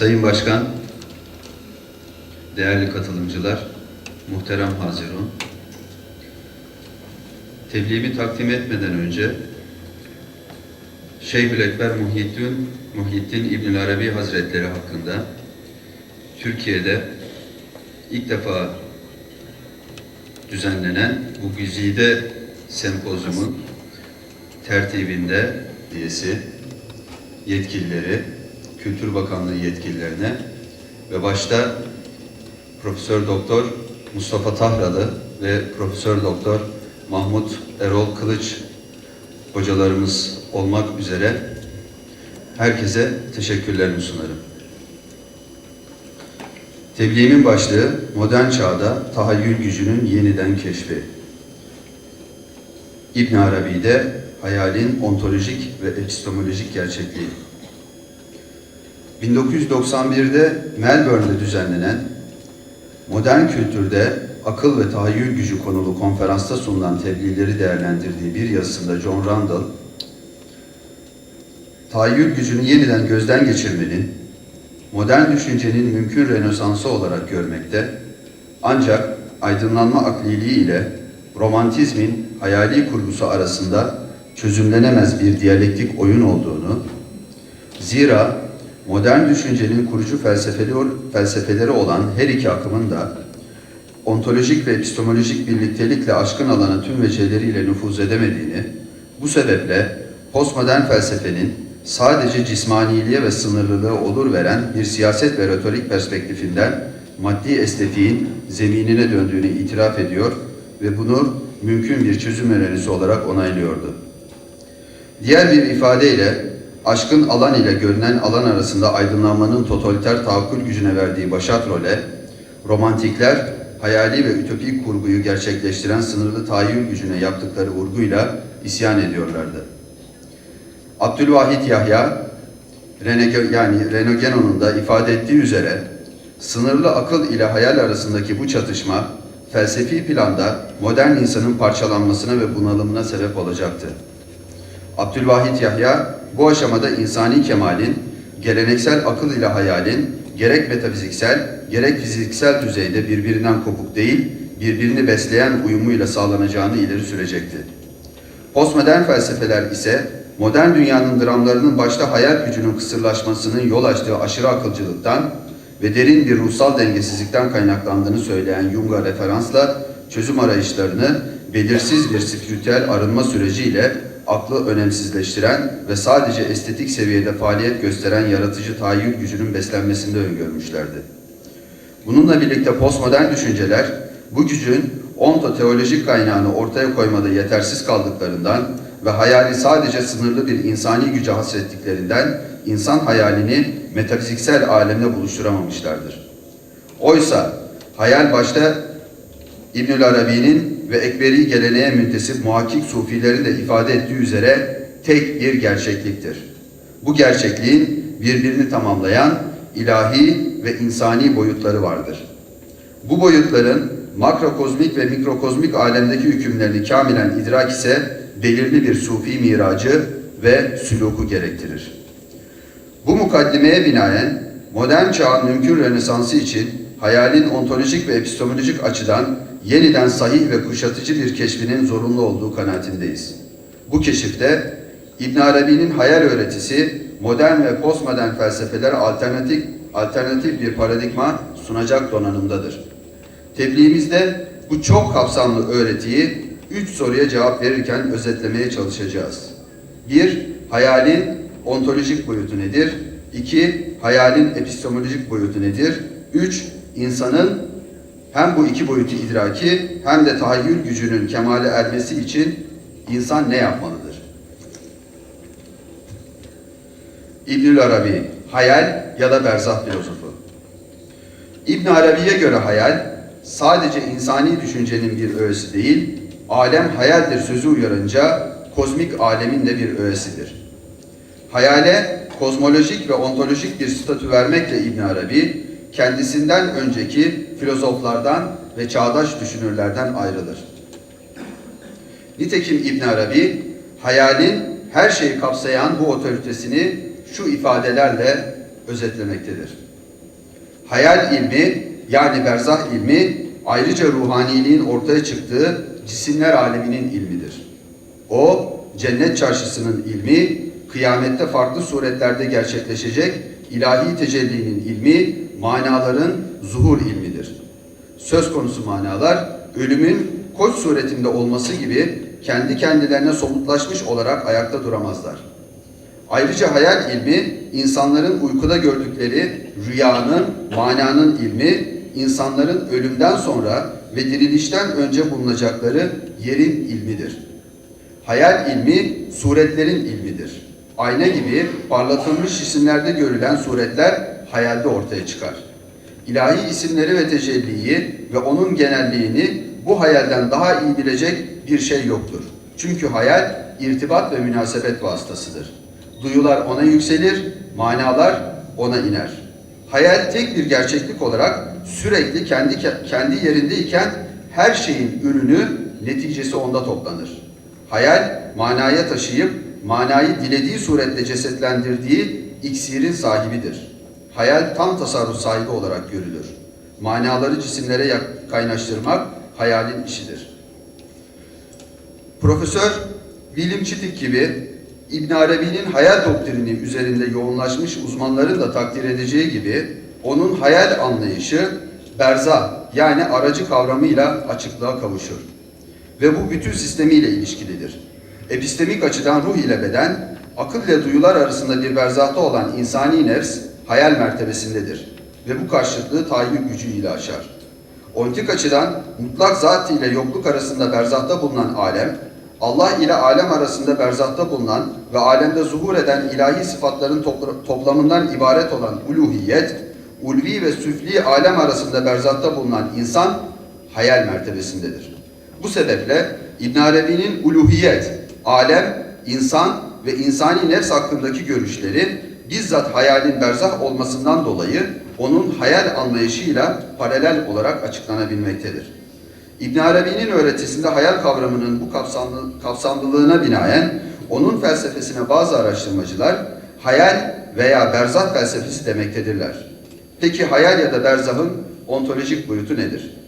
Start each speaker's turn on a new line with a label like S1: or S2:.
S1: Sayın Başkan, değerli katılımcılar, muhterem Hazirun, tebliğimi takdim etmeden önce Şeyhül Ekber Muhyiddin, Muhyiddin İbnül Arabi Hazretleri hakkında Türkiye'de ilk defa düzenlenen bu güzide sempozyumun tertibinde üyesi, yetkilileri, Kültür Bakanlığı yetkililerine ve başta Profesör Doktor Mustafa Tahralı ve Profesör Doktor Mahmut Erol Kılıç hocalarımız olmak üzere herkese teşekkürlerimi sunarım. Tebliğimin başlığı modern çağda tahayyül gücünün yeniden keşfi. İbn Arabi'de hayalin ontolojik ve epistemolojik gerçekliği. 1991'de Melbourne'de düzenlenen modern kültürde akıl ve tahayyül gücü konulu konferansta sunulan tebliğleri değerlendirdiği bir yazısında John Randall, tahayyül gücünü yeniden gözden geçirmenin, modern düşüncenin mümkün renesansı olarak görmekte, ancak aydınlanma akliliği ile romantizmin hayali kurgusu arasında çözümlenemez bir diyalektik oyun olduğunu, zira modern düşüncenin kurucu felsefeleri, olan her iki akımın da ontolojik ve epistemolojik birliktelikle aşkın alana tüm veceleriyle nüfuz edemediğini, bu sebeple postmodern felsefenin sadece cismaniliğe ve sınırlılığı olur veren bir siyaset ve retorik perspektifinden maddi estetiğin zeminine döndüğünü itiraf ediyor ve bunu mümkün bir çözüm önerisi olarak onaylıyordu. Diğer bir ifadeyle aşkın alan ile görünen alan arasında aydınlanmanın totaliter tahakkül gücüne verdiği başat role, romantikler hayali ve ütopik kurguyu gerçekleştiren sınırlı tahayyül gücüne yaptıkları vurguyla isyan ediyorlardı. Abdülvahit Yahya, yani Rene Genon'un da ifade ettiği üzere sınırlı akıl ile hayal arasındaki bu çatışma felsefi planda modern insanın parçalanmasına ve bunalımına sebep olacaktı. Abdülvahit Yahya bu aşamada insani kemalin, geleneksel akıl ile hayalin gerek metafiziksel gerek fiziksel düzeyde birbirinden kopuk değil, birbirini besleyen uyumuyla sağlanacağını ileri sürecekti. Postmodern felsefeler ise modern dünyanın dramlarının başta hayal gücünün kısırlaşmasının yol açtığı aşırı akılcılıktan ve derin bir ruhsal dengesizlikten kaynaklandığını söyleyen Jung'a referansla çözüm arayışlarını belirsiz bir spiritüel arınma süreciyle aklı önemsizleştiren ve sadece estetik seviyede faaliyet gösteren yaratıcı tahayyül gücünün beslenmesinde öngörmüşlerdi. Bununla birlikte postmodern düşünceler bu gücün ontoteolojik kaynağını ortaya koymada yetersiz kaldıklarından ve hayali sadece sınırlı bir insani güce hasrettiklerinden insan hayalini metafiziksel alemde buluşturamamışlardır. Oysa hayal başta İbnül Arabi'nin ve Ekberi geleneğe müntesip muhakkik sufilerin de ifade ettiği üzere tek bir gerçekliktir. Bu gerçekliğin birbirini tamamlayan ilahi ve insani boyutları vardır. Bu boyutların makrokozmik ve mikrokozmik alemdeki hükümlerini kamilen idrak ise belirli bir sufi miracı ve süluku gerektirir. Bu mukaddimeye binaen modern çağın mümkün rönesansı için hayalin ontolojik ve epistemolojik açıdan yeniden sahih ve kuşatıcı bir keşfinin zorunlu olduğu kanaatindeyiz. Bu keşifte İbn Arabi'nin hayal öğretisi modern ve postmodern felsefeler alternatif alternatif bir paradigma sunacak donanımdadır. Tebliğimizde bu çok kapsamlı öğretiyi üç soruya cevap verirken özetlemeye çalışacağız. Bir, hayalin ontolojik boyutu nedir? İki, hayalin epistemolojik boyutu nedir? Üç, insanın hem bu iki boyutu idraki hem de tahayyül gücünün kemale ermesi için insan ne yapmalıdır? İbnül Arabi, hayal ya da berzah filozofu. İbn Arabi'ye göre hayal sadece insani düşüncenin bir öğesi değil, alem hayaldir sözü uyarınca kozmik alemin de bir öğesidir. Hayale kozmolojik ve ontolojik bir statü vermekle İbn Arabi kendisinden önceki filozoflardan ve çağdaş düşünürlerden ayrılır. Nitekim İbn Arabi hayalin her şeyi kapsayan bu otoritesini şu ifadelerle özetlemektedir. Hayal ilmi yani berzah ilmi ayrıca ruhaniliğin ortaya çıktığı cisimler aleminin ilmidir. O cennet çarşısının ilmi, kıyamette farklı suretlerde gerçekleşecek ilahi tecellinin ilmi, manaların zuhur ilmidir. Söz konusu manalar ölümün koç suretinde olması gibi kendi kendilerine somutlaşmış olarak ayakta duramazlar. Ayrıca hayal ilmi insanların uykuda gördükleri rüyanın, mananın ilmi, insanların ölümden sonra ve dirilişten önce bulunacakları yerin ilmidir. Hayal ilmi suretlerin ilmidir. Ayna gibi parlatılmış cisimlerde görülen suretler hayalde ortaya çıkar. İlahi isimleri ve tecelliyi ve onun genelliğini bu hayalden daha iyi bilecek bir şey yoktur. Çünkü hayal irtibat ve münasebet vasıtasıdır. Duyular ona yükselir, manalar ona iner. Hayal tek bir gerçeklik olarak sürekli kendi kendi yerindeyken her şeyin ürünü, neticesi onda toplanır. Hayal manaya taşıyıp manayı dilediği surette cesetlendirdiği iksirin sahibidir. Hayal tam tasarruf sahibi olarak görülür. Manaları cisimlere kaynaştırmak hayalin işidir. Profesör William Çitik gibi İbn Arabi'nin hayal doktrini üzerinde yoğunlaşmış uzmanların da takdir edeceği gibi onun hayal anlayışı berza yani aracı kavramıyla açıklığa kavuşur ve bu bütün sistemiyle ilişkilidir. Epistemik açıdan ruh ile beden, akıl ile duyular arasında bir berzahta olan insani nefs hayal mertebesindedir ve bu karşıtlığı tahayyül gücüyle aşar. Ontik açıdan mutlak zat ile yokluk arasında berzahta bulunan alem, Allah ile alem arasında berzahta bulunan ve alemde zuhur eden ilahi sıfatların topla- toplamından ibaret olan uluhiyet, ulvi ve süfli alem arasında berzahta bulunan insan hayal mertebesindedir. Bu sebeple İbn Arabi'nin uluhiyet, alem, insan ve insani nefs hakkındaki görüşleri bizzat hayalin berzah olmasından dolayı onun hayal anlayışıyla paralel olarak açıklanabilmektedir. İbn Arabi'nin öğretisinde hayal kavramının bu kapsamlı, kapsamlılığına binaen onun felsefesine bazı araştırmacılar hayal veya berzah felsefesi demektedirler. Peki hayal ya da berzahın ontolojik boyutu nedir?